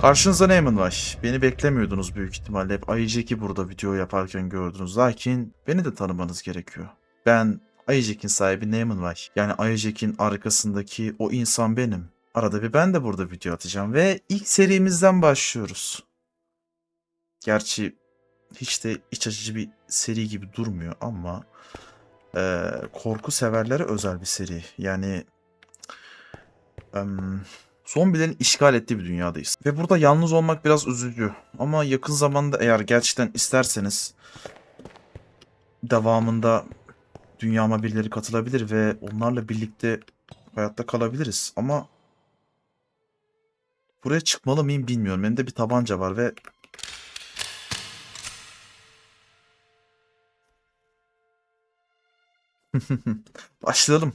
Karşınızda Neyman var. Beni beklemiyordunuz büyük ihtimalle. Hep Ayıcek'i burada video yaparken gördünüz. Lakin beni de tanımanız gerekiyor. Ben Ayıcek'in sahibi Neyman var. Yani Ayıcek'in arkasındaki o insan benim. Arada bir ben de burada video atacağım ve ilk serimizden başlıyoruz. Gerçi hiç de iç açıcı bir seri gibi durmuyor ama eee, korku severlere özel bir seri. Yani em, zombilerin işgal ettiği bir dünyadayız. Ve burada yalnız olmak biraz üzücü. Ama yakın zamanda eğer gerçekten isterseniz devamında dünyama birileri katılabilir ve onlarla birlikte hayatta kalabiliriz. Ama buraya çıkmalı mıyım bilmiyorum. Elimde bir tabanca var ve başlayalım.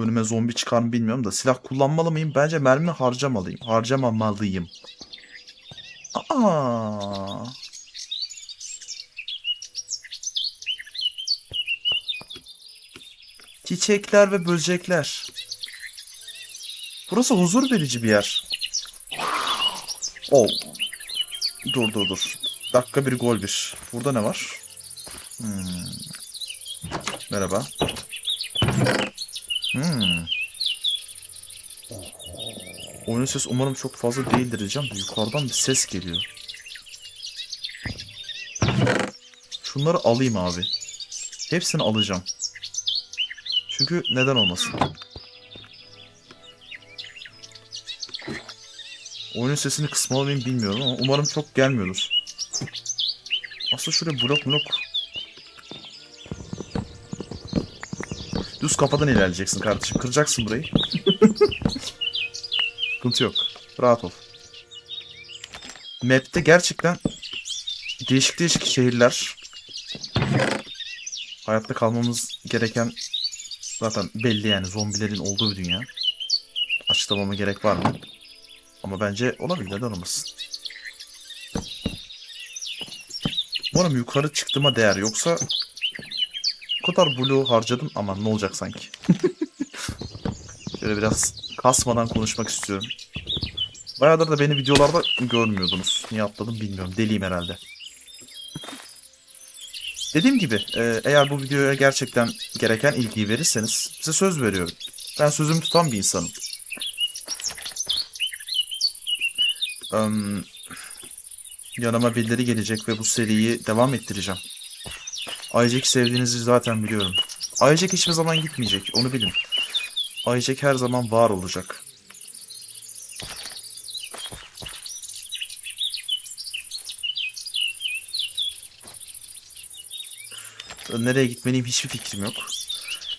Önüme zombi çıkar mı bilmiyorum da silah kullanmalı mıyım? Bence mermi harcamalıyım. Harcamamalıyım. Aa. Çiçekler ve böcekler. Burası huzur verici bir yer. Oh. Dur dur dur. Dakika bir gol bir. Burada ne var? Hmm. Merhaba. Hmm. Oyunun sesi umarım çok fazla değildir diyeceğim yukarıdan bir ses geliyor. Şunları alayım abi. Hepsini alacağım. Çünkü neden olmasın? Oyunun sesini kısmalı mıyım bilmiyorum ama umarım çok gelmiyordur. Aslında şuraya blok blok. Düz kafadan ilerleyeceksin kardeşim. Kıracaksın burayı. Sıkıntı yok. Rahat ol. Map'te gerçekten değişik değişik şehirler. Hayatta kalmamız gereken zaten belli yani zombilerin olduğu bir dünya. Açıklamama gerek var mı? Ama bence olabilir neden olmasın. Umarım yukarı çıktığıma değer yoksa bu kadar blue harcadım ama ne olacak sanki. Şöyle biraz kasmadan konuşmak istiyorum. Bayağıdır da beni videolarda görmüyordunuz. Niye atladım bilmiyorum. Deliyim herhalde. Dediğim gibi e, eğer bu videoya gerçekten gereken ilgiyi verirseniz size söz veriyorum. Ben sözümü tutan bir insanım. Yanıma birileri gelecek ve bu seriyi devam ettireceğim. Aycek sevdiğinizi zaten biliyorum. Aycek hiçbir zaman gitmeyecek, onu bilin. Aycek her zaman var olacak. Nereye gitmeliyim hiçbir fikrim yok.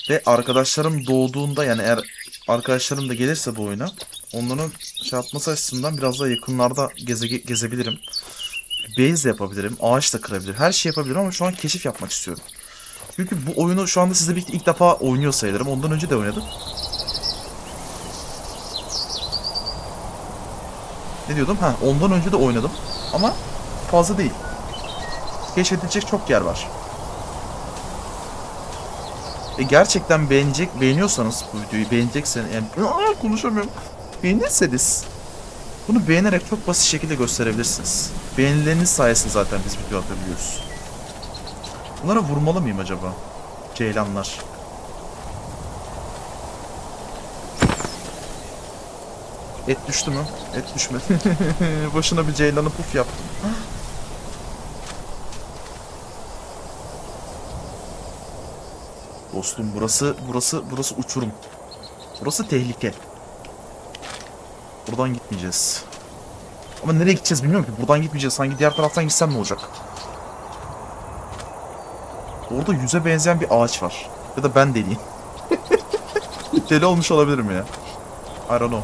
Ve arkadaşlarım doğduğunda yani eğer arkadaşlarım da gelirse bu oyuna onların şey yapması açısından biraz daha yakınlarda geze gezebilirim. Base de yapabilirim, ağaç da kırabilirim. Her şey yapabilirim ama şu an keşif yapmak istiyorum. Çünkü bu oyunu şu anda sizle birlikte ilk defa oynuyor sayılırım. Ondan önce de oynadım. Ne diyordum? Ha, ondan önce de oynadım. Ama fazla değil. Keşfedilecek çok yer var. E gerçekten beğenecek, beğeniyorsanız bu videoyu beğenecekseniz yani konuşamıyorum. Beğenirseniz bunu beğenerek çok basit şekilde gösterebilirsiniz. Beğenileriniz sayesinde zaten biz video atabiliyoruz. Bunlara vurmalı mıyım acaba? Ceylanlar. Et düştü mü? Et düşmedi. Başına bir ceylanı puf yaptım. Dostum burası burası burası uçurum. Burası tehlike. Buradan gitmeyeceğiz. Ama nereye gideceğiz bilmiyorum ki. Buradan gitmeyeceğiz. Sanki diğer taraftan gitsem ne olacak? Orada yüze benzeyen bir ağaç var. Ya da ben deliyim. Deli olmuş olabilirim ya. I don't know.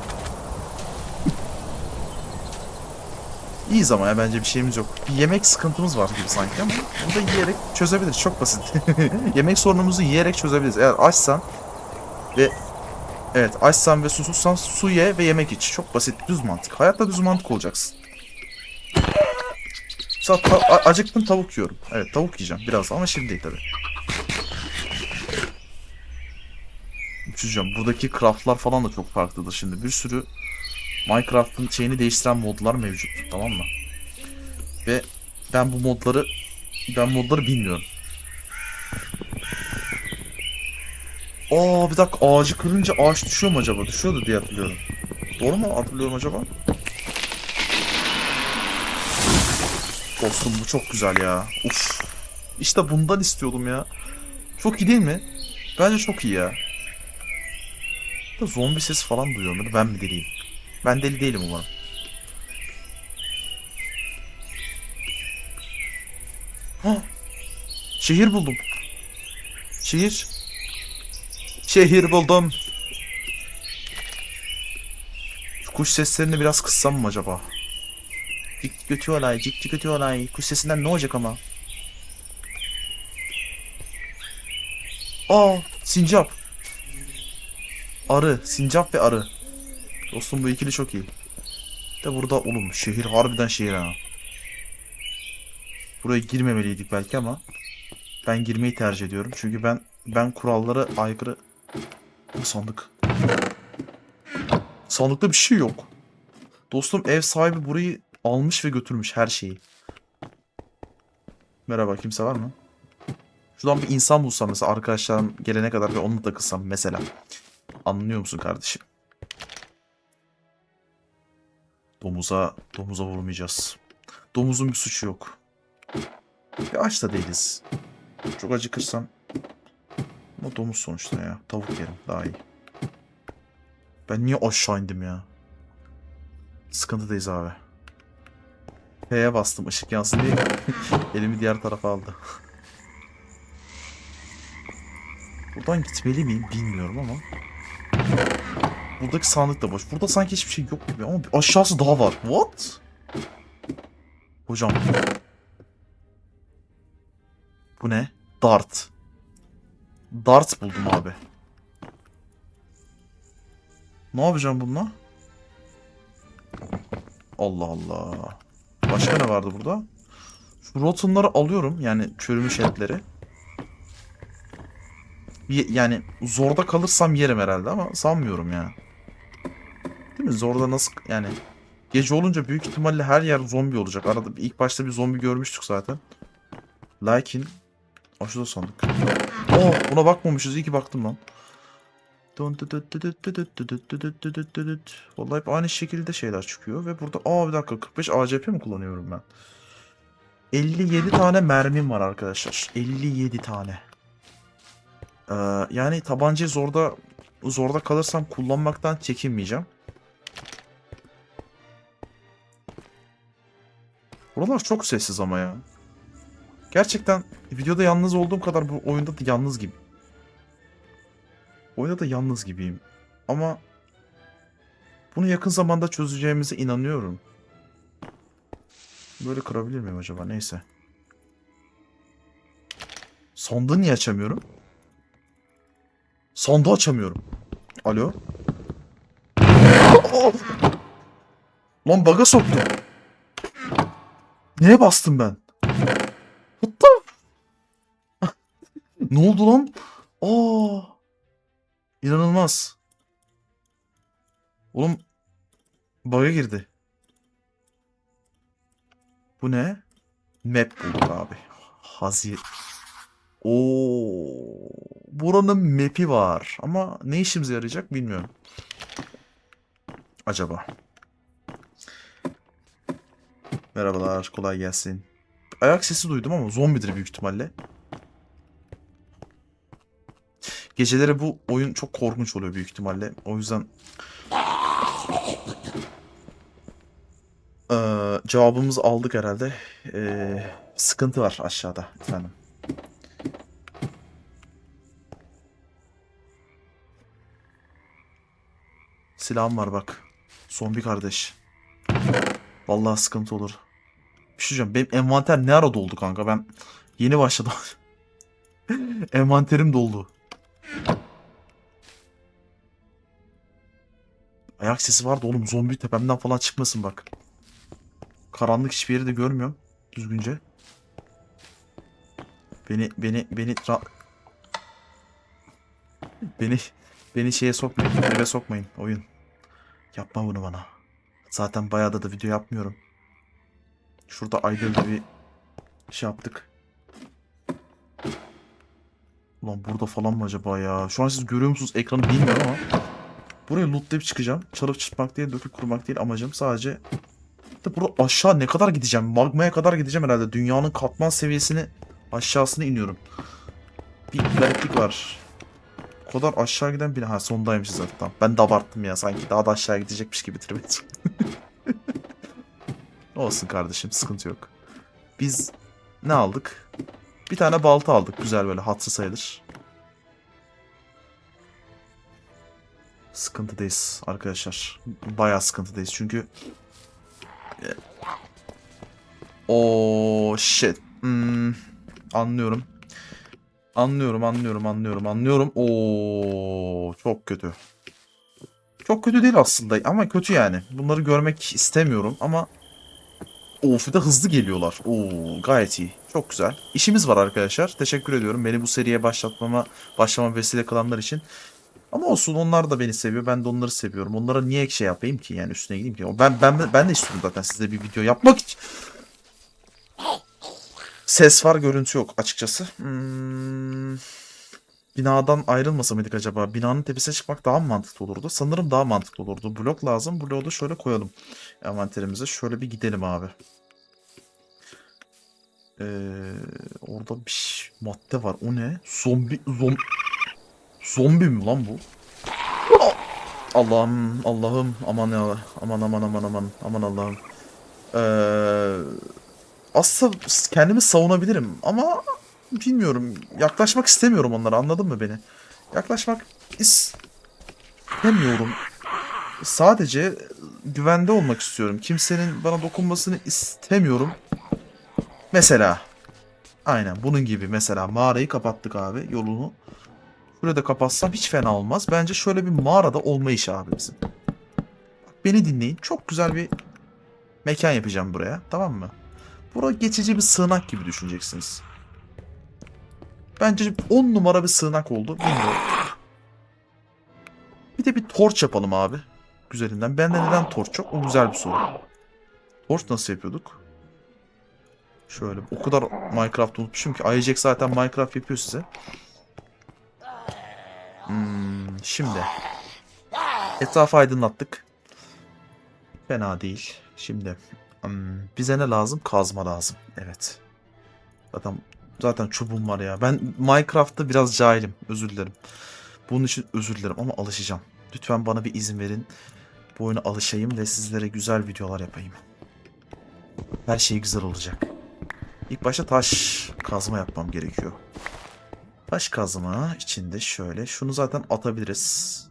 İyiyiz ama ya bence bir şeyimiz yok. Bir yemek sıkıntımız var gibi sanki ama bunu da yiyerek çözebiliriz. Çok basit. yemek sorunumuzu yiyerek çözebiliriz. Eğer açsan ve evet açsan ve susuzsan su ye ve yemek iç. Çok basit düz mantık. Hayatta düz mantık olacaksın. Mesela ta- acıktım tavuk yiyorum. Evet tavuk yiyeceğim biraz ama şimdi değil tabii. Diyeceğim. Buradaki craftlar falan da çok farklıdır şimdi. Bir sürü Minecraft'ın şeyini değiştiren modlar mevcut. Tamam mı? Ve ben bu modları ben modları bilmiyorum. Aa bir dakika ağacı kırınca ağaç düşüyor mu acaba? Düşüyordu diye hatırlıyorum. Doğru mu hatırlıyorum acaba? Dostum bu çok güzel ya. Uf. İşte bundan istiyordum ya. Çok iyi değil mi? Bence çok iyi ya. Da zombi sesi falan duyuyorum. Ben mi deliyim? Ben deli değilim umarım. Ha. Şehir buldum. Şehir. Şehir buldum. Şu kuş seslerini biraz kıssam mı acaba? Cik cik ötüyorlar, cik cik ötüyorlar. Kuş sesinden ne olacak ama? Aa, sincap. Arı, sincap ve arı. Dostum bu ikili çok iyi. De burada oğlum şehir harbiden şehir ha. Buraya girmemeliydik belki ama ben girmeyi tercih ediyorum. Çünkü ben ben kurallara aykırı sandık. Sandıkta bir şey yok. Dostum ev sahibi burayı almış ve götürmüş her şeyi. Merhaba kimse var mı? Şuradan bir insan bulsam mesela arkadaşlarım gelene kadar ve onunla takılsam mesela. Anlıyor musun kardeşim? Domuza, domuza vurmayacağız. Domuzun bir suçu yok. Ve aç da değiliz. Çok acıkırsam ama domuz sonuçta ya. Tavuk yerim daha iyi. Ben niye aşağı indim ya? Sıkıntıdayız abi. P'ye bastım ışık yansın diye. Elimi diğer tarafa aldı. Buradan gitmeli miyim bilmiyorum ama. Buradaki sandık da boş. Burada sanki hiçbir şey yok gibi ama aşağısı daha var. What? Hocam. Bu ne? Dart. Dart buldum abi. Ne yapacağım bununla? Allah Allah. Başka ne vardı burada? Şu rotunları alıyorum. Yani çürümüş etleri. Yani zorda kalırsam yerim herhalde ama sanmıyorum ya. Değil mi? Zorda nasıl yani gece olunca büyük ihtimalle her yer zombi olacak. Arada ilk başta bir zombi görmüştük zaten. Lakin Aa şurada sandık. Oh buna bakmamışız. İyi ki baktım lan. Vallahi hep aynı şekilde şeyler çıkıyor ve burada aa bir dakika 45 ACP mi kullanıyorum ben? 57 tane mermim var arkadaşlar. 57 tane. Ee, yani tabancayı zorda zorda kalırsam kullanmaktan çekinmeyeceğim. Buralar çok sessiz ama ya. Gerçekten videoda yalnız olduğum kadar bu oyunda da yalnız gibi. Oyunda da yalnız gibiyim. Ama bunu yakın zamanda çözeceğimize inanıyorum. Böyle kırabilir miyim acaba? Neyse. Sandığı niye açamıyorum? Sandığı açamıyorum. Alo? Lan baga soktum. Neye bastım ben? What the? ne oldu lan? Aa! İnanılmaz. Oğlum bug'a girdi. Bu ne? Map bulduk abi. Hazir. Oo, buranın map'i var ama ne işimize yarayacak bilmiyorum. Acaba. Merhabalar, kolay gelsin. Ayak sesi duydum ama zombidir büyük ihtimalle. Geceleri bu oyun çok korkunç oluyor büyük ihtimalle. O yüzden Ee, cevabımızı aldık herhalde. Ee, sıkıntı var aşağıda efendim. Silahım var bak. Zombi kardeş. Vallahi sıkıntı olur. Bir şey diyeceğim. Benim envanter ne ara doldu kanka? Ben yeni başladım. Envanterim doldu. Ayak sesi vardı oğlum. Zombi tepemden falan çıkmasın bak. Karanlık hiçbir yeri de görmüyorum. Düzgünce. Beni beni beni beni Beni şeye sokmayın. Eve sokmayın. Oyun. Yapma bunu bana. Zaten bayağı da, da video yapmıyorum. Şurada aydırda bir şey yaptık. Ulan burada falan mı acaba ya? Şu an siz görüyor musunuz ekranı bilmiyorum ama. Buraya lootlayıp çıkacağım. Çalıp çıkmak değil, döküp kurmak değil amacım. Sadece de burada aşağı ne kadar gideceğim? Magmaya kadar gideceğim herhalde. Dünyanın katman seviyesini aşağısına iniyorum. Bir gariplik var. O kadar aşağı giden bir... Ha sondaymışız zaten. Ben de abarttım ya sanki. Daha da aşağı gidecekmiş gibi bitirmek Olsun kardeşim sıkıntı yok. Biz ne aldık? Bir tane balta aldık. Güzel böyle hatsı sayılır. Sıkıntıdayız arkadaşlar. Bayağı sıkıntıdayız çünkü... O shit. Hmm, anlıyorum. Anlıyorum, anlıyorum, anlıyorum, anlıyorum. Oo, çok kötü. Çok kötü değil aslında ama kötü yani. Bunları görmek istemiyorum ama Of de hızlı geliyorlar. Oo gayet iyi. Çok güzel. İşimiz var arkadaşlar. Teşekkür ediyorum. Beni bu seriye başlatmama, başlama vesile kılanlar için. Ama olsun onlar da beni seviyor. Ben de onları seviyorum. Onlara niye şey yapayım ki yani üstüne gideyim ki. Ben ben ben de istiyorum zaten size bir video yapmak için. Ses var, görüntü yok açıkçası. Hmm, binadan ayrılmasa mıydık acaba? Binanın tepesine çıkmak daha mı mantıklı olurdu? Sanırım daha mantıklı olurdu. Blok lazım. Bloğu da şöyle koyalım envanterimize. Şöyle bir gidelim abi. Ee, orada bir madde var. O ne? Zombi zom Zombi mi lan bu? Allah'ım Allah'ım aman ya aman aman aman aman aman Allah'ım. Ee, aslında kendimi savunabilirim ama bilmiyorum. Yaklaşmak istemiyorum onlara. Anladın mı beni? Yaklaşmak istemiyorum. Sadece güvende olmak istiyorum. Kimsenin bana dokunmasını istemiyorum. Mesela. Aynen bunun gibi mesela mağarayı kapattık abi yolunu. Şurada da kapatsam hiç fena olmaz. Bence şöyle bir mağarada olma işi abi bizim. Beni dinleyin. Çok güzel bir mekan yapacağım buraya. Tamam mı? Bura geçici bir sığınak gibi düşüneceksiniz. Bence 10 numara bir sığınak oldu. Bir de bir torç yapalım abi. Güzelinden. Bende neden torç yok? O güzel bir soru. Torç nasıl yapıyorduk? Şöyle o kadar Minecraft unutmuşum ki. Ayıcek zaten Minecraft yapıyor size. Hmm, şimdi. Etrafı aydınlattık. Fena değil. Şimdi. hmm, bize ne lazım? Kazma lazım. Evet. Zaten zaten çubuğum var ya. Ben Minecraft'ta biraz cahilim. Özür dilerim. Bunun için özür dilerim ama alışacağım. Lütfen bana bir izin verin. Bu oyuna alışayım ve sizlere güzel videolar yapayım. Her şey güzel olacak. İlk başta taş kazma yapmam gerekiyor. Taş kazma içinde şöyle. Şunu zaten atabiliriz.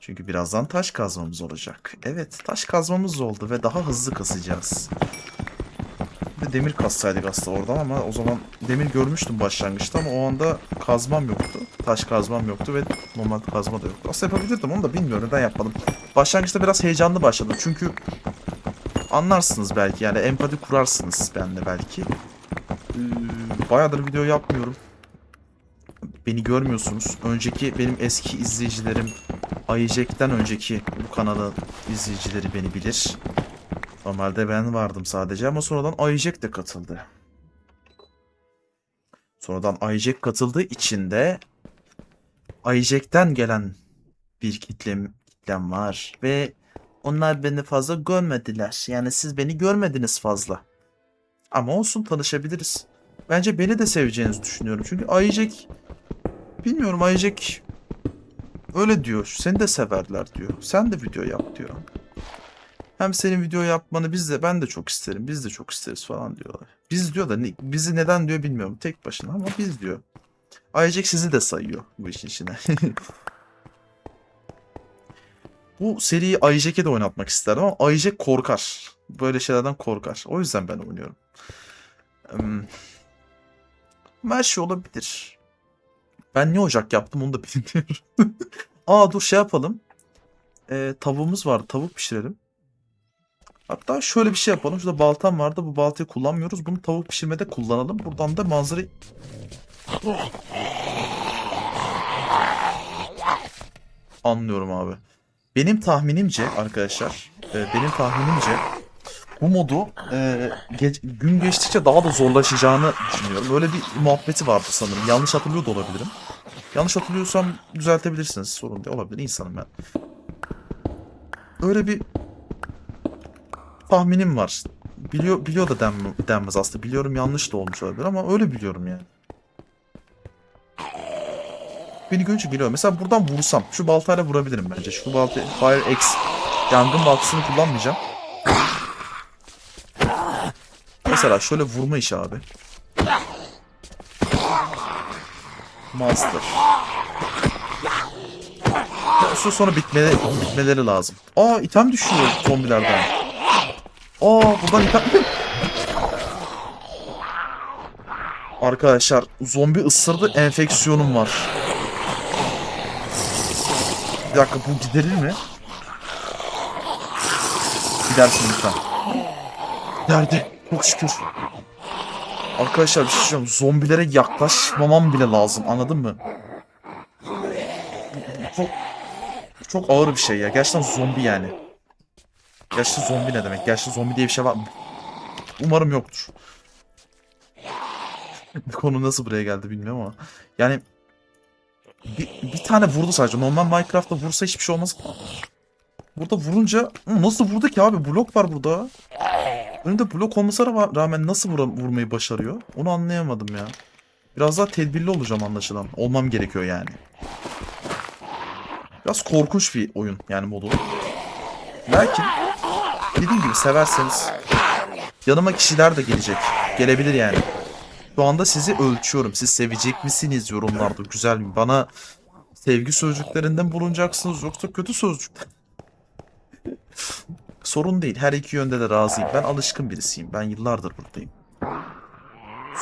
Çünkü birazdan taş kazmamız olacak. Evet taş kazmamız oldu ve daha hızlı kasacağız. De demir kassaydık aslında oradan ama o zaman demir görmüştüm başlangıçta ama o anda kazmam yoktu. Taş kazmam yoktu ve normal kazma da yoktu. Aslında yapabilirdim onu da bilmiyorum neden yapmadım. Başlangıçta biraz heyecanlı başladım çünkü anlarsınız belki yani empati kurarsınız benle belki. Ee, bayağıdır video yapmıyorum. Beni görmüyorsunuz. Önceki benim eski izleyicilerim Ayıcek'ten önceki bu kanalın izleyicileri beni bilir. Normalde ben vardım sadece ama sonradan Ayıcek de katıldı. Sonradan Ayıcek katıldığı için de Ayıcek'ten gelen bir kitlem, kitlem var ve onlar beni fazla görmediler. Yani siz beni görmediniz fazla. Ama olsun tanışabiliriz. Bence beni de seveceğinizi düşünüyorum. Çünkü Ayıcek bilmiyorum Ayıcek öyle diyor. Seni de severler diyor. Sen de video yap diyor. Hem senin video yapmanı biz de ben de çok isterim. Biz de çok isteriz falan diyorlar. Biz diyor da ne- bizi neden diyor bilmiyorum. Tek başına ama biz diyor. Ayıcek sizi de sayıyor bu işin içine. bu seriyi Ayıcek'e de oynatmak isterdim ama Ayıcek korkar. Böyle şeylerden korkar. O yüzden ben oynuyorum. Hmm. Her şey olabilir. Ben ne ocak yaptım onu da bilmiyorum. Aa dur şey yapalım. Ee, tavuğumuz vardı. Tavuk pişirelim. Hatta şöyle bir şey yapalım. Şurada baltam vardı. Bu baltayı kullanmıyoruz. Bunu tavuk pişirmede kullanalım. Buradan da manzarayı... anlıyorum abi. Benim tahminimce arkadaşlar, e, benim tahminimce bu modu e, ge- gün geçtikçe daha da zorlaşacağını düşünüyorum. Böyle bir muhabbeti vardı sanırım. Yanlış hatırlıyor da olabilirim. Yanlış hatırlıyorsam düzeltebilirsiniz. Sorun değil olabilir. İnsanım ben. Öyle bir tahminim var. Biliyor biliyor da denme- denmez aslında. Biliyorum yanlış da olmuş olabilir ama öyle biliyorum yani. Beni görünce geliyor. Mesela buradan vursam. Şu baltayla vurabilirim bence. Şu balta Fire X yangın baltasını kullanmayacağım. Mesela şöyle vurma işi abi. Master. Sonra bitmeli, bitmeleri lazım. Aa item düşüyor zombilerden. Aa buradan item... Arkadaşlar zombi ısırdı enfeksiyonum var. Bir dakika bu giderir mi? Gidersin lütfen. Giderdi. Çok şükür. Arkadaşlar bir şey söyleyeceğim. Zombilere yaklaşmamam bile lazım. Anladın mı? Çok çok ağır bir şey ya. Gerçekten zombi yani. Gerçekten zombi ne demek? Gerçekten zombi diye bir şey var mı? Umarım yoktur. Konu nasıl buraya geldi bilmiyorum ama. Yani bir, bir tane vurdu sadece. Normal Minecraft'ta vursa hiçbir şey olmaz. Burada vurunca nasıl vurdu ki abi? Blok var burada. Önünde blok olmasına ra- rağmen nasıl vura- vurmayı başarıyor? Onu anlayamadım ya. Biraz daha tedbirli olacağım anlaşılan. Olmam gerekiyor yani. Biraz korkunç bir oyun yani modu. Lakin dediğim gibi severseniz yanıma kişiler de gelecek. Gelebilir yani. Şu anda sizi ölçüyorum. Siz sevecek misiniz yorumlarda? Güzel mi? Bana sevgi sözcüklerinden bulunacaksınız yoksa kötü sözcükler. Sorun değil. Her iki yönde de razıyım. Ben alışkın birisiyim. Ben yıllardır buradayım.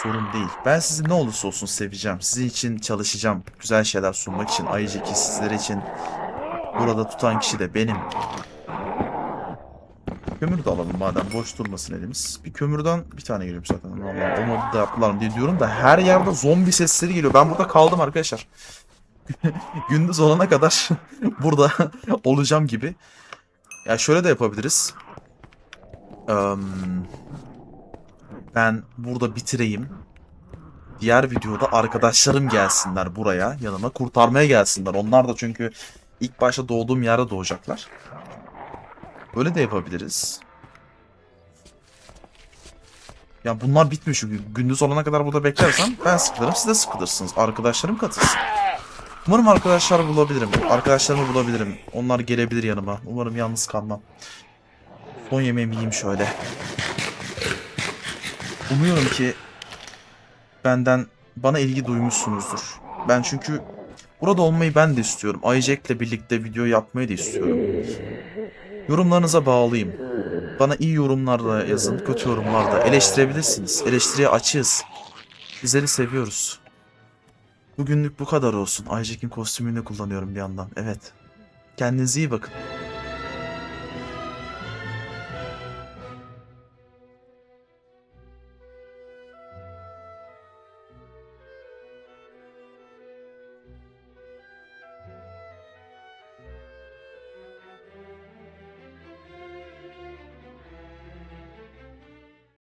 Sorun değil. Ben sizi ne olursa olsun seveceğim. Sizin için çalışacağım. Güzel şeyler sunmak için. Ayrıca ki sizler için burada tutan kişi de benim. Kömür de alalım madem boş durmasın elimiz. Bir kömürden bir tane geliyor zaten. Allah o da yaptılar diye diyorum da her yerde zombi sesleri geliyor. Ben burada kaldım arkadaşlar. Gündüz olana kadar burada olacağım gibi. Ya şöyle de yapabiliriz. Eee, ben burada bitireyim. Diğer videoda arkadaşlarım gelsinler buraya. Yanıma kurtarmaya gelsinler. Onlar da çünkü ilk başta doğduğum yerde doğacaklar. Böyle de yapabiliriz. Ya bunlar bitmiyor çünkü. Gündüz olana kadar burada beklersem ben sıkılırım siz de sıkılırsınız. Arkadaşlarım katılsın. Umarım arkadaşlar bulabilirim. Arkadaşlarımı bulabilirim. Onlar gelebilir yanıma. Umarım yalnız kalmam. Son yemeğimi yiyeyim şöyle. Umuyorum ki benden bana ilgi duymuşsunuzdur. Ben çünkü burada olmayı ben de istiyorum. Ayjack'le birlikte video yapmayı da istiyorum. Yorumlarınıza bağlıyım. Bana iyi yorumlarla yazın, kötü yorumlarda. Eleştirebilirsiniz. Eleştiriye açığız. Sizleri seviyoruz. Bugünlük bu kadar olsun. Ayjack'in kostümünü kullanıyorum bir yandan. Evet. Kendinize iyi bakın.